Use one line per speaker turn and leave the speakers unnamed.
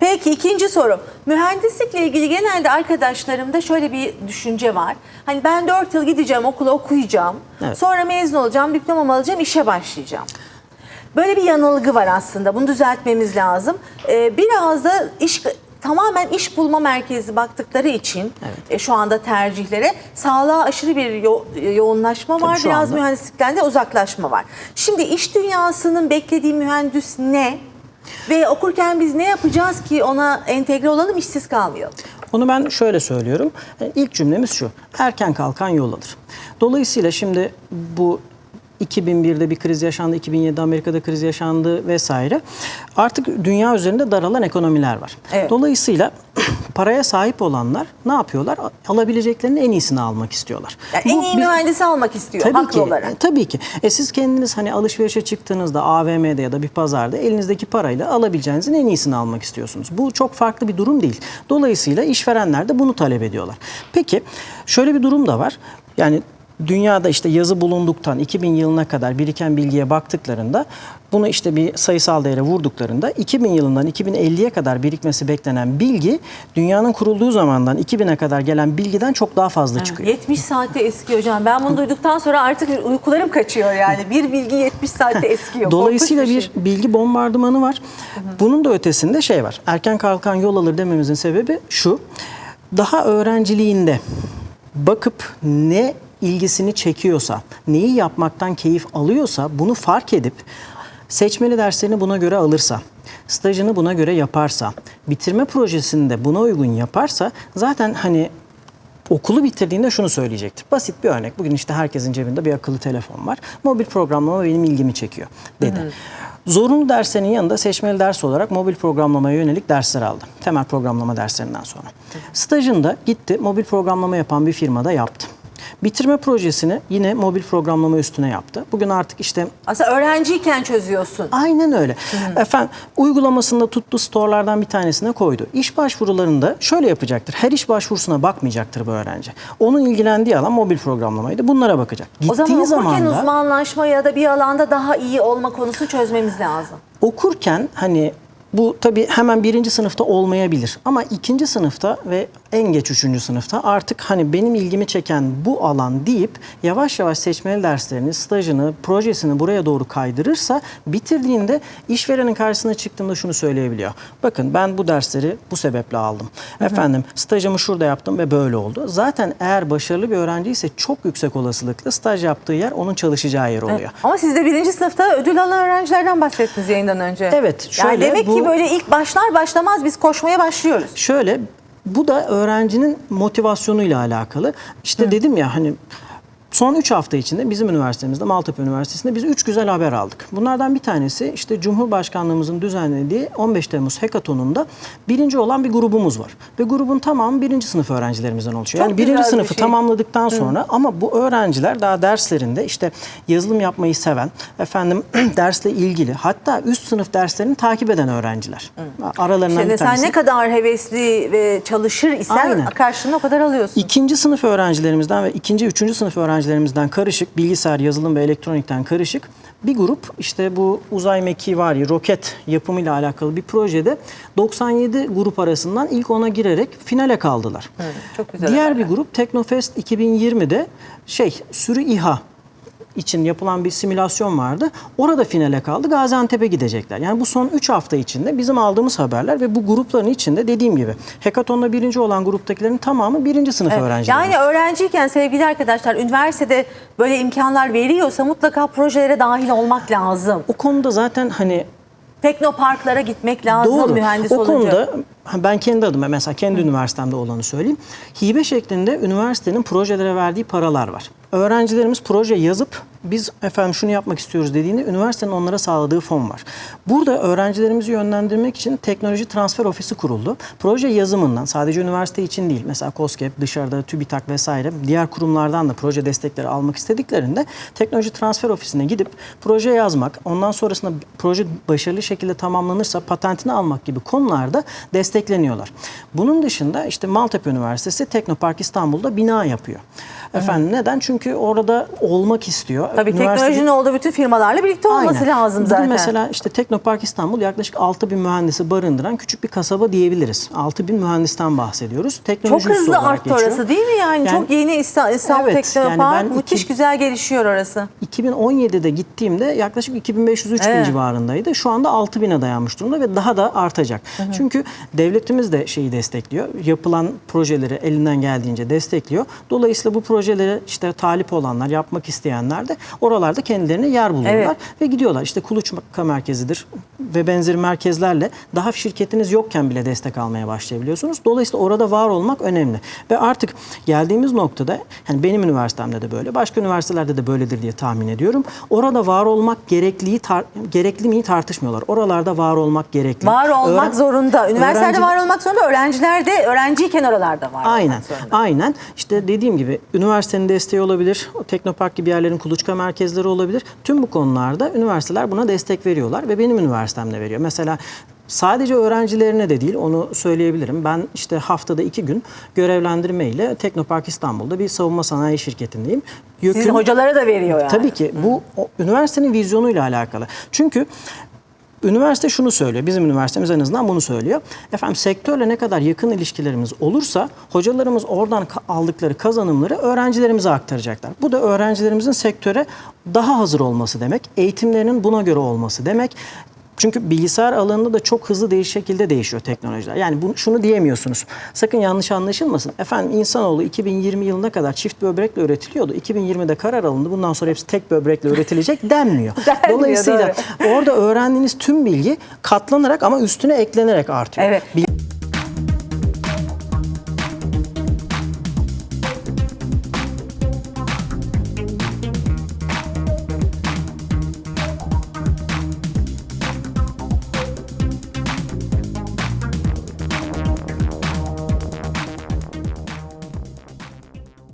Peki ikinci sorum. Mühendislikle ilgili genelde arkadaşlarımda şöyle bir düşünce var. Hani ben 4 yıl gideceğim okula okuyacağım.
Evet.
Sonra mezun olacağım, diplomamı alacağım, işe başlayacağım. Böyle bir yanılgı var aslında. Bunu düzeltmemiz lazım. Ee, biraz da iş tamamen iş bulma merkezi baktıkları için e, şu anda tercihlere sağlığa aşırı bir yo- yoğunlaşma var. Biraz
anda.
mühendislikten de uzaklaşma var. Şimdi iş dünyasının beklediği mühendis ne? Ve okurken biz ne yapacağız ki ona entegre olalım, işsiz kalmayalım?
Onu ben şöyle söylüyorum. E, İlk cümlemiz şu. Erken kalkan yol alır. Dolayısıyla şimdi bu 2001'de bir kriz yaşandı, 2007'de Amerika'da kriz yaşandı vesaire. Artık dünya üzerinde daralan ekonomiler var.
Evet.
Dolayısıyla paraya sahip olanlar ne yapıyorlar? Alabileceklerinin en iyisini almak istiyorlar.
Yani
Bu
en iyi
bir-
mühendisi almak istiyor
Tabii
haklı
ki.
olarak.
Tabii ki. E siz kendiniz hani alışverişe çıktığınızda AVM'de ya da bir pazarda elinizdeki parayla alabileceğinizin en iyisini almak istiyorsunuz. Bu çok farklı bir durum değil. Dolayısıyla işverenler de bunu talep ediyorlar. Peki şöyle bir durum da var. Yani dünyada işte yazı bulunduktan 2000 yılına kadar biriken bilgiye baktıklarında bunu işte bir sayısal değere vurduklarında 2000 yılından 2050'ye kadar birikmesi beklenen bilgi dünyanın kurulduğu zamandan 2000'e kadar gelen bilgiden çok daha fazla çıkıyor.
70 saatte eski hocam. Ben bunu duyduktan sonra artık uykularım kaçıyor yani. Bir bilgi 70 saatte eskiyor.
Dolayısıyla bir,
şey.
bilgi bombardımanı var. Bunun da ötesinde şey var. Erken kalkan yol alır dememizin sebebi şu. Daha öğrenciliğinde bakıp ne ilgisini çekiyorsa, neyi yapmaktan keyif alıyorsa bunu fark edip seçmeli derslerini buna göre alırsa, stajını buna göre yaparsa, bitirme projesini de buna uygun yaparsa zaten hani okulu bitirdiğinde şunu söyleyecektir. Basit bir örnek. Bugün işte herkesin cebinde bir akıllı telefon var. Mobil programlama benim ilgimi çekiyor dedi. Zorunlu derslerin yanında seçmeli ders olarak mobil programlamaya yönelik dersler aldı. Temel programlama derslerinden sonra. Stajında gitti mobil programlama yapan bir firmada yaptı. Bitirme projesini yine mobil programlama üstüne yaptı. Bugün artık işte
Aslında öğrenciyken çözüyorsun.
Aynen öyle. Efendim uygulamasında tuttu storelardan bir tanesine koydu. İş başvurularında şöyle yapacaktır. Her iş başvurusuna bakmayacaktır bu öğrenci. Onun ilgilendiği alan mobil programlamaydı. Bunlara bakacak.
O zaman
Gittiği
okurken
da
uzmanlaşma ya da bir alanda daha iyi olma konusunu çözmemiz lazım.
okurken hani bu tabii hemen birinci sınıfta olmayabilir. Ama ikinci sınıfta ve en geç üçüncü sınıfta artık hani benim ilgimi çeken bu alan deyip yavaş yavaş seçmeli derslerini, stajını, projesini buraya doğru kaydırırsa bitirdiğinde işverenin karşısına çıktığında şunu söyleyebiliyor. Bakın ben bu dersleri bu sebeple aldım. Efendim stajımı şurada yaptım ve böyle oldu. Zaten eğer başarılı bir öğrenci ise çok yüksek olasılıkla staj yaptığı yer onun çalışacağı yer oluyor.
Ama siz de birinci sınıfta ödül alan öğrencilerden bahsettiniz yayından önce.
Evet,
yani
şöyle
demek ki
bu-
böyle ilk başlar başlamaz biz koşmaya başlıyoruz.
Şöyle bu da öğrencinin motivasyonuyla alakalı. İşte dedim ya hani son 3 hafta içinde bizim üniversitemizde Maltepe Üniversitesi'nde biz 3 güzel haber aldık. Bunlardan bir tanesi işte Cumhurbaşkanlığımızın düzenlediği 15 Temmuz Hekaton'unda birinci olan bir grubumuz var. Ve grubun tamamı birinci sınıf öğrencilerimizden oluşuyor.
Çok
yani birinci
bir
sınıfı
şey.
tamamladıktan sonra ama bu öğrenciler daha derslerinde işte yazılım yapmayı seven, efendim dersle ilgili hatta üst sınıf derslerini takip eden öğrenciler. Aralarından
Şimdi
bir
sen
tanesi.
ne kadar hevesli ve çalışır isen
Aynen.
karşılığını o kadar alıyorsun.
İkinci sınıf öğrencilerimizden ve ikinci, üçüncü sınıf öğrencilerimizden karışık, bilgisayar, yazılım ve elektronikten karışık bir grup işte bu uzay mekiği var ya roket yapımıyla alakalı bir projede 97 grup arasından ilk 10'a girerek finale kaldılar.
çok güzel
Diğer bir grup Teknofest 2020'de şey sürü İHA için yapılan bir simülasyon vardı. Orada finale kaldı. Gaziantep'e gidecekler. Yani bu son 3 hafta içinde bizim aldığımız haberler ve bu grupların içinde dediğim gibi Hekaton'da birinci olan gruptakilerin tamamı birinci sınıf öğrencileri.
Yani öğrenciyken sevgili arkadaşlar üniversitede böyle imkanlar veriyorsa mutlaka projelere dahil olmak lazım.
o konuda zaten hani
Teknoparklara gitmek lazım
Doğru.
mühendis
o
olunca.
konuda ha, ben kendi adıma mesela kendi üniversitemde olanı söyleyeyim. Hibe şeklinde üniversitenin projelere verdiği paralar var. Öğrencilerimiz proje yazıp biz efendim şunu yapmak istiyoruz dediğinde üniversitenin onlara sağladığı fon var. Burada öğrencilerimizi yönlendirmek için teknoloji transfer ofisi kuruldu. Proje yazımından sadece üniversite için değil mesela COSGAP dışarıda TÜBİTAK vesaire diğer kurumlardan da proje destekleri almak istediklerinde teknoloji transfer ofisine gidip proje yazmak ondan sonrasında proje başarılı şekilde tamamlanırsa patentini almak gibi konularda destek destekleniyorlar. Bunun dışında işte Maltepe Üniversitesi Teknopark İstanbul'da bina yapıyor. Efendim neden? Çünkü orada olmak istiyor.
Tabii
Üniversite-
teknolojinin olduğu bütün firmalarla birlikte olması
Aynen.
lazım
Bugün
zaten.
mesela işte Teknopark İstanbul yaklaşık 6000 mühendisi barındıran küçük bir kasaba diyebiliriz. 6000 mühendisten bahsediyoruz. Teknoloji
çok hızlı arttı orası değil mi yani?
Yani-
çok yeni İsta- İstanbul
Evet,
Teknopark
yani
müthiş
iki-
güzel gelişiyor orası.
2017'de gittiğimde yaklaşık 2500-3000
Evet.
civarındaydı. Şu anda 6000'e dayanmış durumda ve daha da artacak. Çünkü devletimiz de şeyi destekliyor. Yapılan projeleri elinden geldiğince destekliyor. Dolayısıyla bu projelere işte talip olanlar, yapmak isteyenler de oralarda kendilerine yer buluyorlar
Evet.
ve gidiyorlar. İşte kuluçka merkezidir ve benzeri merkezlerle daha şirketiniz yokken bile destek almaya başlayabiliyorsunuz. Dolayısıyla orada var olmak önemli. Ve artık geldiğimiz noktada yani benim üniversitemde de böyle, başka üniversitelerde de böyledir diye tahmin ediyorum. Orada var olmak gerekliliği tar- gerekli miyi tartışmıyorlar. Oralarda var olmak gerekli.
Var olmak
Öğren-
zorunda. Üniversitelerde
öğrenci-
var olmak zorunda. Öğrenciler de öğrenciyken oralarda var
Aynen. Aynen. İşte dediğim gibi üniversitenin desteği olabilir. O Teknopark gibi yerlerin kuluçka merkezleri olabilir. Tüm bu konularda üniversiteler buna destek veriyorlar ve benim üniversitem de veriyor. Mesela Sadece öğrencilerine de değil onu söyleyebilirim. Ben işte haftada iki gün görevlendirme ile Teknopark İstanbul'da bir savunma sanayi şirketindeyim.
Sizin
Yüküm-
hocalara da veriyor yani.
Tabii ki bu o, üniversitenin vizyonuyla alakalı. Çünkü üniversite şunu söylüyor. Bizim üniversitemiz en azından bunu söylüyor. Efendim sektörle ne kadar yakın ilişkilerimiz olursa hocalarımız oradan aldıkları kazanımları öğrencilerimize aktaracaklar. Bu da öğrencilerimizin sektöre daha hazır olması demek. Eğitimlerinin buna göre olması demek. Çünkü bilgisayar alanında da çok hızlı değiş şekilde değişiyor teknolojiler. Yani bunu, şunu diyemiyorsunuz. Sakın yanlış anlaşılmasın. Efendim insanoğlu 2020 yılına kadar çift böbrekle üretiliyordu. 2020'de karar alındı. Bundan sonra hepsi tek böbrekle üretilecek denmiyor.
Denmiyor,
Dolayısıyla orada öğrendiğiniz tüm bilgi katlanarak ama üstüne eklenerek artıyor.
Evet.
Bil-